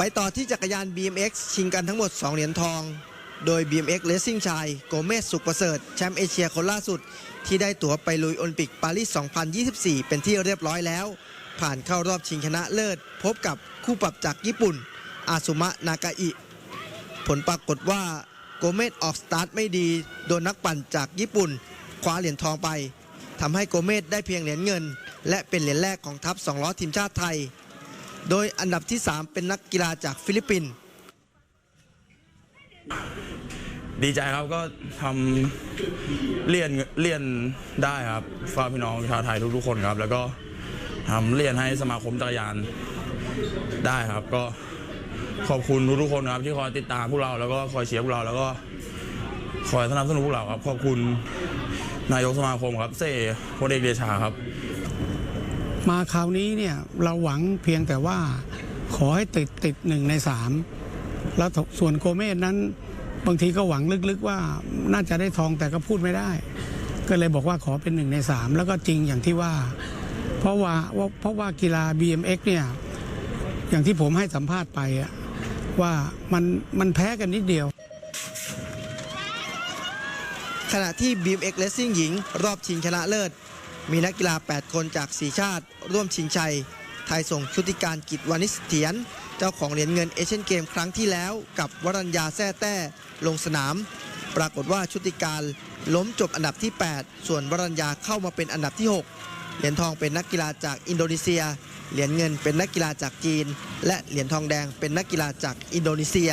ไปต่อที่จักรยาน BMX ชิงกันทั้งหมด 2 เหรียญทอง โดย BMX Racing ชาย โกเมสสุขประเสริฐ แชมป์เอเชียคนล่าสุด ที่ได้ตั๋วไปลุยโอลิมปิกปารีส 2024 เป็นที่เรียบร้อยแล้ว ผ่านเข้ารอบชิงชนะเลิศ พบกับคู่ปรับจากญี่ปุ่น อาซุมะ นากาอิ ผลปรากฏว่าโกเมสออกสตาร์ทไม่ดี โดนนักปั่นจากญี่ปุ่น คว้าเหรียญทองไปทำให้โกเมสได้เพียงเหรียญเงิน และเป็นเหรียญแรกของทัพ 2 ล้อทีมชาติไทย โดยอันดับที่ 3 เป็นนักกีฬาจากฟิลิปปินส์ดีใจครับก็ทำเรียนเรียนได้ครับฝากพี่น้องชาวไทยทุกๆคนครับ แล้วก็ทำเรียนให้สมาคมจักรยานได้ครับ ก็ขอบคุณทุกๆคนครับที่คอยติดตามพวกเราแล้วก็คอยเชียร์พวกเราแล้วก็คอยสนับสนุนพวกเราครับขอบคุณนายกสมาคมครับเซ่พลเอกเดชาครับ มาคราวนี้เนี่ยเราหวังเพียงแต่ว่าขอให้ติดติดหนึ่งในสามแล้วส่วนโกเมสนั้น บางทีก็หวังลึกๆว่าน่าจะได้ทองแต่ก็พูดไม่ได้ ก็เลยบอกว่าขอเป็นหนึ่งในสามแล้วก็จริงอย่างที่ว่า เพราะว่าเพราะว่ากีฬา BMX เนี่ยอย่างที่ผมให้สัมภาษณ์ไปอะว่ามันมันแพ้กันนิดเดียว ขณะที่ BMX Racing หญิง รอบชิงชนะเลิศ มีนักกีฬา 8 คนจาก 4 ชาติ ร่วมชิงชัย ไทยส่งชุติการกิจวานิสเถียน เจ้าของเหรียญเงินเอเชียนเกมครั้งที่แล้วกับวรัญญาแซ่แต้ลงสนาม ปรากฏว่าชุติการล้มจบอันดับที่ 8 ส่วนวรัญญาเข้ามาเป็นอันดับที่ 6 เหรียญทองเป็นนักกีฬาจากอินโดนีเซีย เหรียญเงินเป็นนักกีฬาจากจีน และเหรียญทองแดงเป็นนักกีฬาจากอินโดนีเซีย